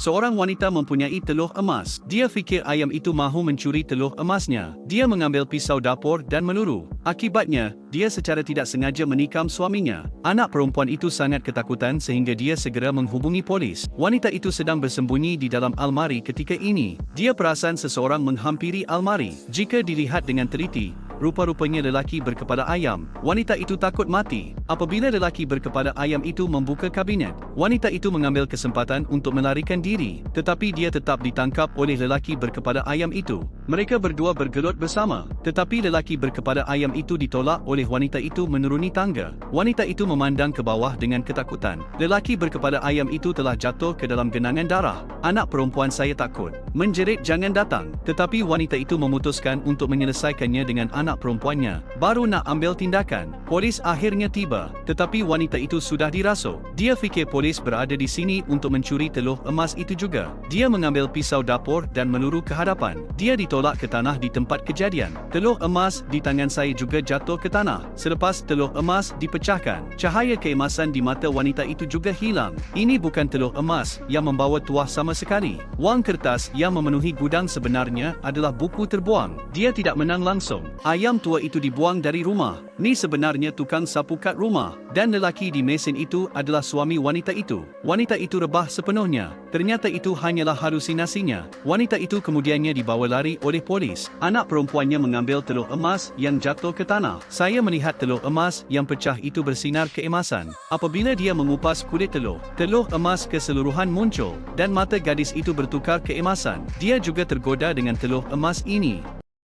Seorang wanita mempunyai telur emas. Dia fikir ayam itu mahu mencuri telur emasnya. Dia mengambil pisau dapur dan meluru. Akibatnya, dia secara tidak sengaja menikam suaminya. Anak perempuan itu sangat ketakutan sehingga dia segera menghubungi polis. Wanita itu sedang bersembunyi di dalam almari ketika ini. Dia perasan seseorang menghampiri almari. Jika dilihat dengan teliti, rupa-rupanya lelaki berkepada ayam. Wanita itu takut mati. Apabila lelaki berkepada ayam itu membuka kabinet, wanita itu mengambil kesempatan untuk melarikan diri. Tetapi dia tetap ditangkap oleh lelaki berkepada ayam itu. Mereka berdua bergelut bersama. Tetapi lelaki berkepada ayam itu ditolak oleh wanita itu menuruni tangga. Wanita itu memandang ke bawah dengan ketakutan. Lelaki berkepada ayam itu telah jatuh ke dalam genangan darah. Anak perempuan saya takut. Menjerit jangan datang. Tetapi wanita itu memutuskan untuk menyelesaikannya dengan anak perempuannya. Baru nak ambil tindakan. Polis akhirnya tiba. Tetapi wanita itu sudah dirasuk. Dia fikir polis berada di sini untuk mencuri telur emas itu juga. Dia mengambil pisau dapur dan meluru ke hadapan. Dia ditolak ke tanah di tempat kejadian. Telur emas di tangan saya juga jatuh ke tanah. Selepas telur emas dipecahkan, cahaya keemasan di mata wanita itu juga hilang. Ini bukan telur emas yang membawa tuah sama sekali. Wang kertas yang memenuhi gudang sebenarnya adalah buku terbuang. Dia tidak menang langsung. Ayam tua itu dibuang dari rumah. Ni sebenarnya tukang sapu kat rumah. Dan lelaki di mesin itu adalah suami wanita itu. Wanita itu rebah sepenuhnya. Ternyata itu hanyalah halusinasinya. Wanita itu kemudiannya dibawa lari oleh polis. Anak perempuannya mengambil telur emas yang jatuh ke tanah. Saya melihat telur emas yang pecah itu bersinar keemasan. Apabila dia mengupas kulit telur, telur emas keseluruhan muncul dan mata gadis itu bertukar keemasan. Dia juga tergoda dengan telur emas ini.